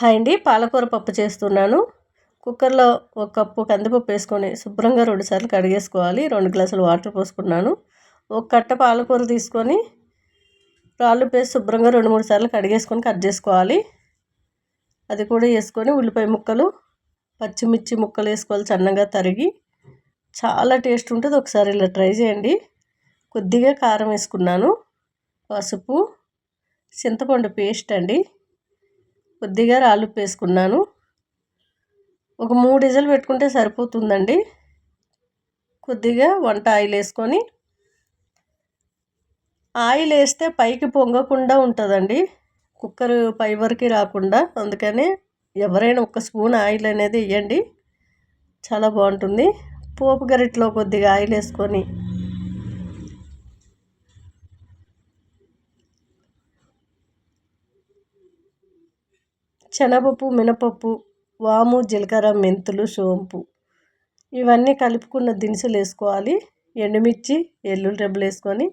Hi అండి. పాలకూర పప్పు చేస్తున్నాను. కుక్కర్లో ఒక కప్పు కందిపప్పు వేసుకొని శుభ్రంగా రెండు సార్లు కడిగేసుకోవాలి. రెండు గ్లాసులు వాటర్ పోసుకున్నాను. ఒక కట్ట పాలకూర తీసుకొని రాళ్ళు పేసి శుభ్రంగా రెండు మూడు సార్లు కడిగేసుకొని కట్ చేసుకోవాలి. అది కూడా వేసుకొని ఉల్లిపాయ ముక్కలు పచ్చిమిర్చి ముక్కలు వేసుకోవాలి సన్నగా తరిగి. చాలా టేస్ట్ ఉంటుంది. ఒకసారి ఇలా ట్రై చేయండి. కొద్దిగా కారం వేసుకున్నాను. పసుపు చింతపండు పేస్ట్ అండి. కొద్దిగా రాళ్ళు వేసుకున్నాను ఒక మూడు ఇజలు పెట్టుకుంటే సరిపోతుందండి. కొద్దిగా వంట ఆయిల్ వేసుకొని ఆయిల్ వేస్తే పైకి పొంగకుండా ఉంటుందండి. కుక్కర్ పై వరకు రాకుండా అందుకని ఎవరైనా ఒక స్పూన్ ఆయిల్ అనేది వేయండి. చాలా బాగుంటుంది. పోపు గరిట్లో కొద్దిగా ఆయిల్ వేసుకొని శనగపప్పు మినపప్పు వాము జీలకర్ర మెంతులు సోంపు. ఇవన్నీ కలుపుకున్న దినుసులు వేసుకోవాలి. ఎండుమిర్చి ఎల్లుల్లి రెబ్బలు వేసుకొని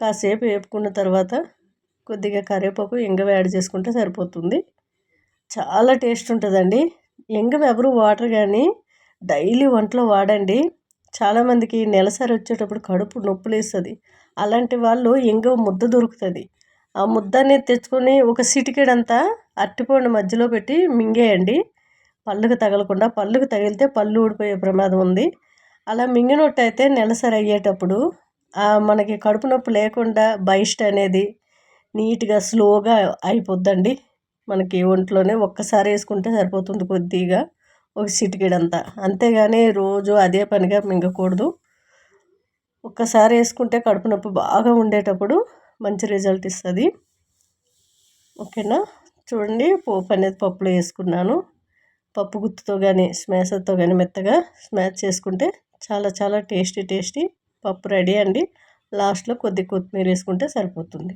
కాసేపు వేపుకున్న తర్వాత కొద్దిగా కరివేపాకు ఎంగవ యాడ్ చేసుకుంటే సరిపోతుంది. చాలా టేస్ట్ ఉంటుందండి. ఎంగవ ఎవరు వాటర్ కానీ డైలీ వంటలో వాడండి. చాలామందికి నెలసరి వచ్చేటప్పుడు కడుపు నొప్పులు వేస్తుంది. అలాంటి వాళ్ళు ఎంగవ ముద్ద దొరుకుతుంది. ఆ ముద్ద అనేది తెచ్చుకొని ఒక సిటికెడంతా అరటిపండు మధ్యలో పెట్టి మింగేయండి. పళ్ళుకు తగలకుండా పళ్ళుకు తగిలితే పళ్ళు ఊడిపోయే ప్రమాదం ఉంది. అలా మింగినట్టయితే నెలసరి అయ్యేటప్పుడు మనకి కడుపు నొప్పి లేకుండా బయిస్ట్ అనేది నీట్గా స్లోగా అయిపోద్దండి. మనకి ఒంట్లోనే ఒక్కసారి వేసుకుంటే సరిపోతుంది కొద్దిగా ఒక సిటికెడంతా అంతేగాని రోజు అదే పనిగా మింగకూడదు. ఒక్కసారి వేసుకుంటే కడుపు నొప్పి బాగా ఉండేటప్పుడు మంచి రిజల్ట్ ఇస్తుంది. ఓకేనా? చూడండి పోపు అనేది పప్పులో వేసుకున్నాను. పప్పు గుత్తుతో కానీ స్మాషర్తో కానీ మెత్తగా స్మాష్ చేసుకుంటే చాలా చాలా టేస్టీ టేస్టీ పప్పు రెడీ అండి. లాస్ట్లో కొద్ది కొత్తిమీర వేసుకుంటే సరిపోతుంది.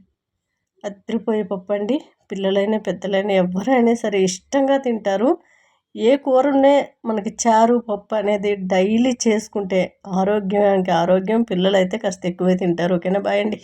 అద్దరిపోయే పప్పు అండి. పిల్లలైనా పెద్దలైనా ఎవరైనా సరే ఇష్టంగా తింటారు. ఏ కూర మనకి చారు పప్పు అనేది డైలీ చేసుకుంటే ఆరోగ్యానికి ఆరోగ్యం పిల్లలైతే కాస్త ఎక్కువే తింటారు. ఓకేనా? బాయ్ అండి.